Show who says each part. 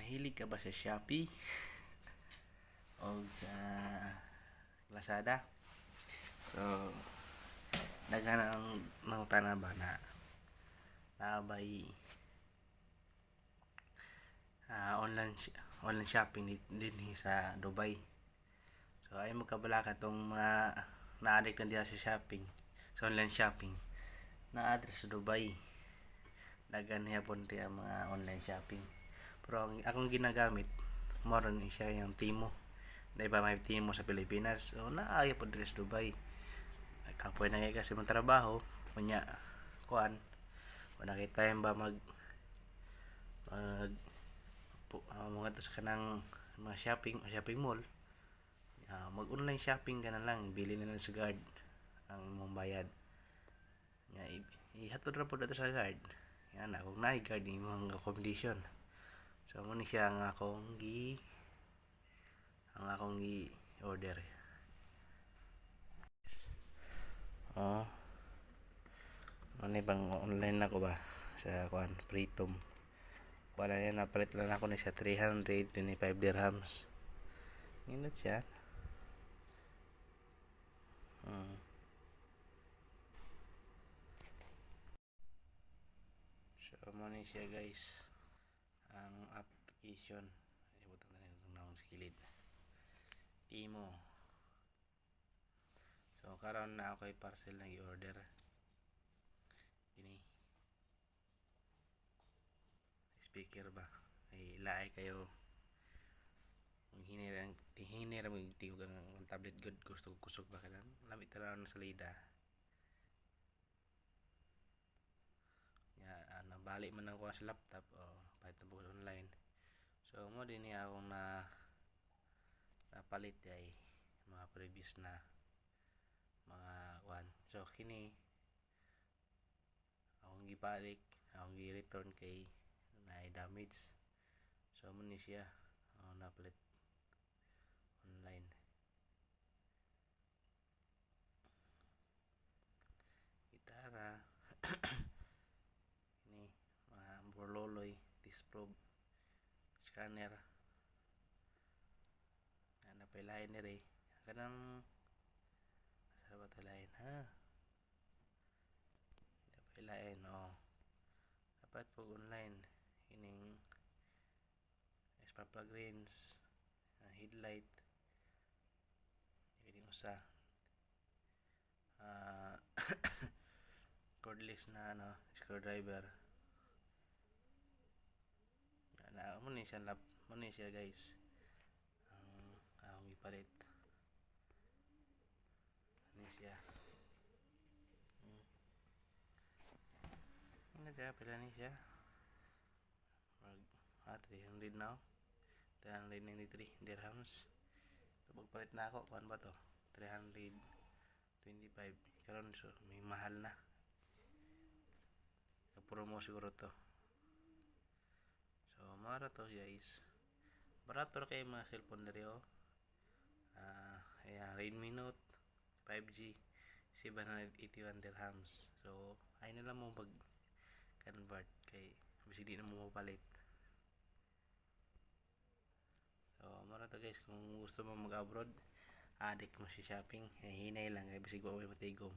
Speaker 1: mahilig ka ba sa Shopee? O sa Lazada? So nagana ang ng tanan ba na nabay ah, online online shopping din, sa Dubai. So ay magkabala ka tong mga na-addict na diha sa shopping sa online shopping na-address sa Dubai. Dagan hapon ang mga online shopping pero ang akong ginagamit moron ni siya yung Timo. Na iba may Timo sa Pilipinas. So naaya po diri sa Dubai. Kapoy na kay kasi mong trabaho kunya kuan wala kay time ba mag mag pu- ah, mga sa kanang mga shopping shopping mall. Ah, mag online shopping ka na lang. Bili na lang sa guard ang imong bayad. Nga ihatod ra po dito sa guard. Yan akong naay guard imong accommodation so mo ni siya ang akong gi ang akong gi order oh ano bang online na ko ba sa kuan Pritom wala yan napalit lang ako ni siya 325 dirhams Ingat siya. Hmm. So, mo ni siya guys. Ang application. Ibutan na rin na sa kilid. Timo. So, karon na ako parcel na i-order. Kini. Speaker ba? Ay, laay kayo ang hinirang hinirang mo tigog ang tablet good gusto ko kusog ba kanan lamit tara na salida ya ah, nabali man ako sa laptop oh, pahit na bukas online. So mo din niya akong na napalit ay mga previous na mga kwan. So kini akong gibalik akong gi-return kay na damage. So mo ni siya ako napalit online. Gitara ini mga borloloy disprobe scanner na napailahin ni Ray. Kanang asa ba talahin ha? Napailahin oh. Dapat pag online ining spark plug rings uh, headlight ini usa. Ah cordless na ano screwdriver na mo ni siya lap mo ni siya guys. Ang akong ipalit. Ni siya hmm. ano siya? Pila ni siya? Mag ah 300 now. 393 dirhams. So pagpalit na ako kuan ba to? 325 karon so may mahal na. Promo siguro to mara to guys. Barato ra kay mga cellphone diri oh. Ah ayan Redmi Note 5G 781 dirhams. So ay na lang mo pag convert kay bisig di na mo mapalit. So, mara to guys, kung gusto mo mag-abroad, addict mo si shopping, eh, hinay lang, kaya bisig mo matigom.